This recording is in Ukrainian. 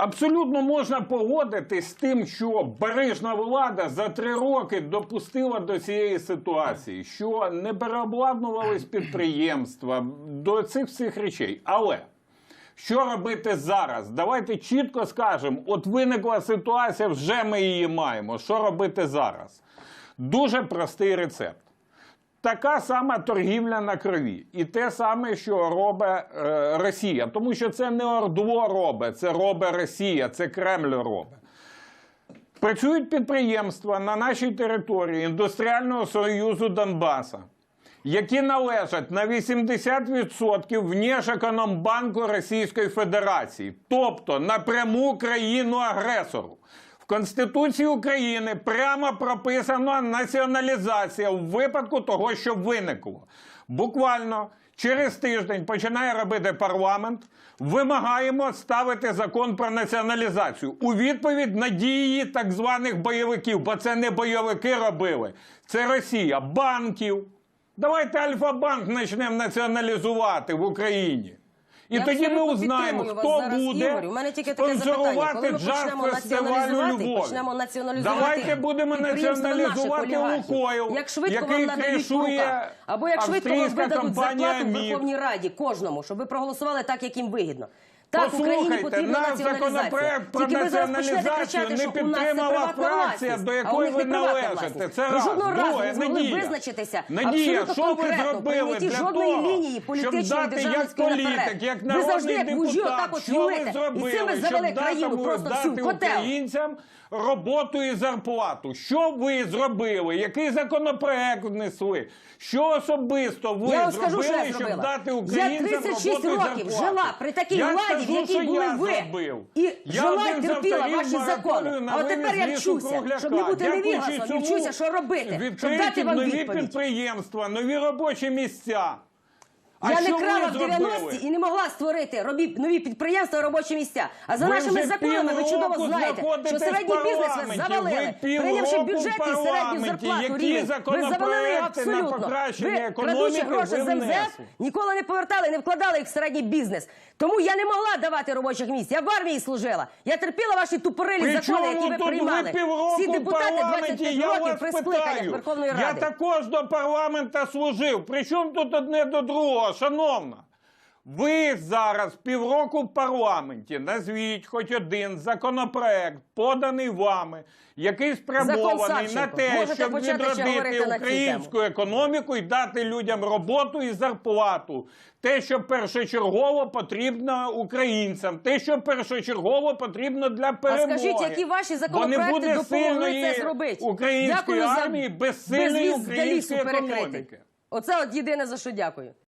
Абсолютно можна погодитись з тим, що барижна влада за три роки допустила до цієї ситуації, що не переобладнувались підприємства до цих всіх речей. Але що робити зараз? Давайте чітко скажемо: от виникла ситуація, вже ми її маємо. Що робити зараз? Дуже простий рецепт. Така сама торгівля на крові. І те саме, що робить е, Росія. Тому що це не Ордво робить, це робить Росія, це Кремль робить. Працюють підприємства на нашій території індустріального союзу Донбаса, які належать на 80% в Нєжекономбанку Російської Федерації, тобто напряму країну-агресору. В Конституції України прямо прописана націоналізація в випадку того, що виникло. Буквально через тиждень починає робити парламент. Вимагаємо ставити закон про націоналізацію у відповідь на дії так званих бойовиків, бо це не бойовики робили, це Росія, банків. Давайте Альфа-банк почнемо націоналізувати в Україні. І Я тоді ми узнаємо, хто зараз, буде У мене тільки таке запитання. спонсорувати Коли ми почнемо націоналізувати, Львові. почнемо націоналізувати Давайте будемо націоналізувати Лукоїв, Як швидко який вам надають кришує. Або як швидко вам видадуть зарплату в Верховній Раді кожному, щоб ви проголосували так, як їм вигідно. Так, Україні потрібна наш законопроект про Тільки націоналізацію кричати, не підтримала фракція, до якої ви належите. Це раз. жодного разу не змогли визначитися Надія, що ви зробили для того, лінії щоб дати як політик, як народний депутат, що ви зробили, щоб дати українцям роботу і зарплату? Що ви зробили? Який законопроект внесли? Що особисто ви Я зробили, щоб дати Я українцям роботу і років жила при такій владі, скажу, в що були я ви. зробив. І Я жила і терпіла ваші закони. А от тепер я вчуся, щоб не бути невігласом, і вчуся, що робити, щоб дати вам нові підприємства, нові робочі місця. А я що не ви крала в зробили? 90-ті і не могла створити робі- нові підприємства робочі місця. А за Ви нашими вже законами ви чудово знаєте, знаходитесь що середній в бізнес ви парламенті. завалили, Ви півроку прийнявши в бюджет і середню парламенті. зарплату Які рівень. Ви завалили законопроекти на абсолютно. покращення Ви, економіки крадучи гроші ви з МЗФ, внесли? ніколи не повертали, не вкладали їх в середній бізнес. Тому я не могла давати робочих місць. Я в армії служила. Я терпіла ваші тупорилі При закони, які чому ви тут приймали. ви півроку Всі в депутати парламенті, 25 я років вас при скликаннях питаю. Верховної Я Ради. також до парламента служив. Причому тут одне до другого, шановна? Ви зараз півроку в парламенті. Назвіть хоч один законопроект, поданий вами, який спрямований на те, Можете щоб почати ще відродити говорити на цю українську економіку і дати людям роботу і зарплату. Те, що першочергово потрібно українцям, те, що першочергово потрібно для перемоги. скажіть, які ваші Бо законопроекти не буде допомогли сильної це зробити? української Дякую за армії без сильної безвіз для лісу української перекритий. економіки. Оце от єдине за що дякую.